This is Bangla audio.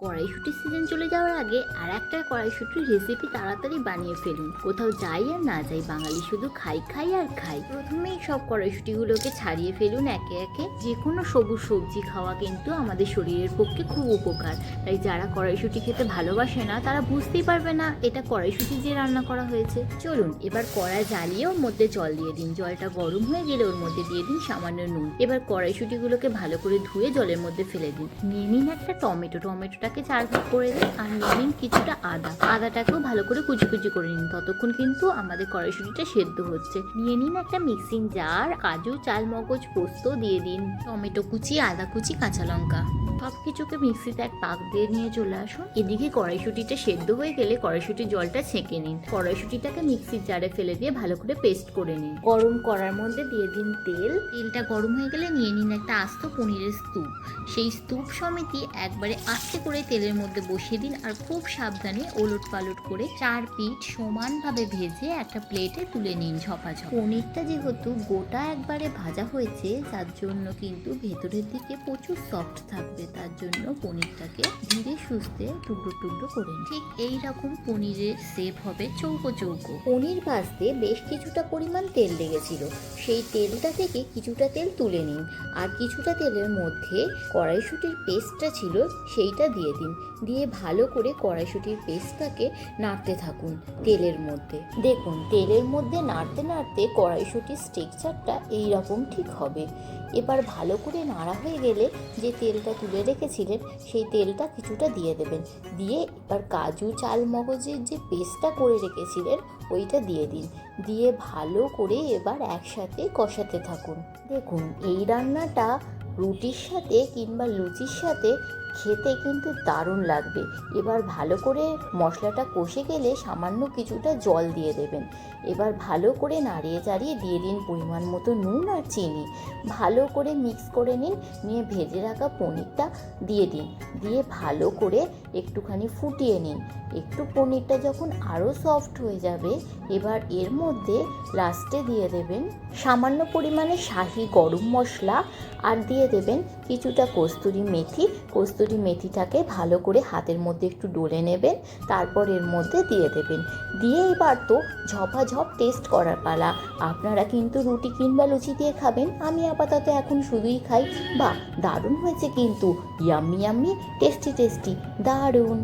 কড়াইশুটির সিজন চলে যাওয়ার আগে আর একটা কড়াইশুটির রেসিপি তাড়াতাড়ি বানিয়ে ফেলুন। কোথাও যাই আর না যাই, বাঙালি শুধু খাই খাই আর খাই। প্রথমেই সব কড়াইশুটিগুলোকে ছাড়িয়ে ফেলুন একে একে। যে কোনো সবুজ সবজি খাওয়া কিন্তু আমাদের শরীরের পক্ষে খুব উপকার। তাই যারা কড়াইশুটি খেতে ভালোবাসে না, তারা বুঝতেই পারবে না এটা কড়াইশুটি দিয়ে রান্না করা হয়েছে। চলুন, এবার কড়াই জ্বালিয়ে ওর মধ্যে জল দিয়ে দিন। জলটা গরম হয়ে গেলে ওর মধ্যে দিয়ে দিন সামান্য নুন। এবার কড়াইশুটিগুলোকে ভালো করে ধুয়ে জলের মধ্যে ফেলে দিন। নিয়ে নিন একটা টমেটো। টমেটোটাকে চার ভাগ করে দিন আর নিন কিছুটা আদা। আদাটাকেও ভালো করে কুচি কুচি করে নিন ততক্ষণ কিন্তু আমাদের কড়াইশুটিটা সেদ্ধ হচ্ছে। নিয়ে নিন একটা মিক্সিং জার কাজু চাল মগজ পোস্ত দিয়ে দিন। টমেটো কুচি, আদা কুচি, কাঁচা লঙ্কা। সব কিছুকে মিক্সিতে এক পাক দিয়ে নিয়ে চলে আসুন। এদিকে কড়াইশুটিটা সেদ্ধ হয়ে গেলে কড়াইশুটির জলটা ছেঁকে নিন। কড়াইশুটিটাকে মিক্সির জারে ফেলে দিয়ে ভালো করে পেস্ট করে নিন। গরম করার মধ্যে দিয়ে দিন তেল। তেলটা গরম হয়ে গেলে নিয়ে নিন একটা আস্ত পনিরের স্তূপ। সেই স্তূপ সমিতি একবারে আস্তে করে তেলের মধ্যে বসিয়ে দিন আর খুব সাবধানে ওলট পালট করে চার পিঠ সমানভাবে ভেজে একটা প্লেটে তুলে নিন ঝপাঝপ। পনিরটা যেহেতু গোটা একবারে ভাজা হয়েছে তার জন্য কিন্তু ভেতরের দিকে প্রচুর সফট থাকবে। তার জন্য পনিরটাকে ধীরে সুস্থে টুকরো টুকরো করে। ঠিক এই রকম পনিরের শেপ হবে চৌকো চৌকো। পনির ভাজতে বেশ কিছুটা পরিমাণ তেল লেগেছিল। সেই তেলটা থেকে কিছুটা তেল তুলে নিন। আর কিছুটা তেলের মধ্যে কড়াইশুটির পেস্টটা ছিল, সেইটা দিয়ে দিন। দিয়ে ভালো করে কড়াইশুটির পেস্টটাকে নাড়তে থাকুন তেলের মধ্যে। দেখুন, তেলের মধ্যে নাড়তে নাড়তে কড়াইশুটির স্ট্রেকচারটা এই রকম ঠিক হবে। এবার ভালো করে নাড়া হয়ে গেলে যে তেলটা তুলে রেখেছিলেন, সেই তেলটা কিছুটা দিয়ে দেবেন। দিয়ে এবার কাজু, চাল, মগজের যে পেস্টটা করে রেখেছিলেন, ওইটা দিয়ে দিন। দিয়ে ভালো করে এবার একসাথে কষাতে থাকুন। দেখুন, এই রান্নাটা রুটির সাথে কিংবা লুচির সাথে খেতে কিন্তু দারুণ লাগবে। এবার ভালো করে মশলাটা কষে গেলে সামান্য কিছুটা জল দিয়ে দেবেন। এবার ভালো করে নাড়িয়ে চাড়িয়ে দিয়ে দিন পরিমাণ মতো নুন আর চিনি। ভালো করে মিক্স করে নিন, নিয়ে ভেজে রাখা পনিরটা দিয়ে দিন। দিয়ে ভালো করে একটুখানি ফুটিয়ে নিন। একটু পনিরটা যখন আরও সফট হয়ে যাবে, এবার এর মধ্যে লাস্টে দিয়ে দেবেন সামান্য পরিমাণে শাহি গরম মশলা। আর দিয়ে দেবেন কিছুটা কস্তুরি মেথি। কস্তুরি মেথিটাকে ভালো করে হাতের মধ্যে একটু ডলে নেবেন, তারপর এর মধ্যে দিয়ে দেবেন। দিয়ে এবার তো ঝপাঝপ টেস্ট করার পালা। আপনারা কিন্তু রুটি কিংবা লুচি দিয়ে খাবেন, আমি আপাতত এখন শুধুই খাই। বা দারুণ হয়েছে কিন্তু। ইয়াম্মি ইয়াম্মি টেস্টি টেস্টি দারুণ।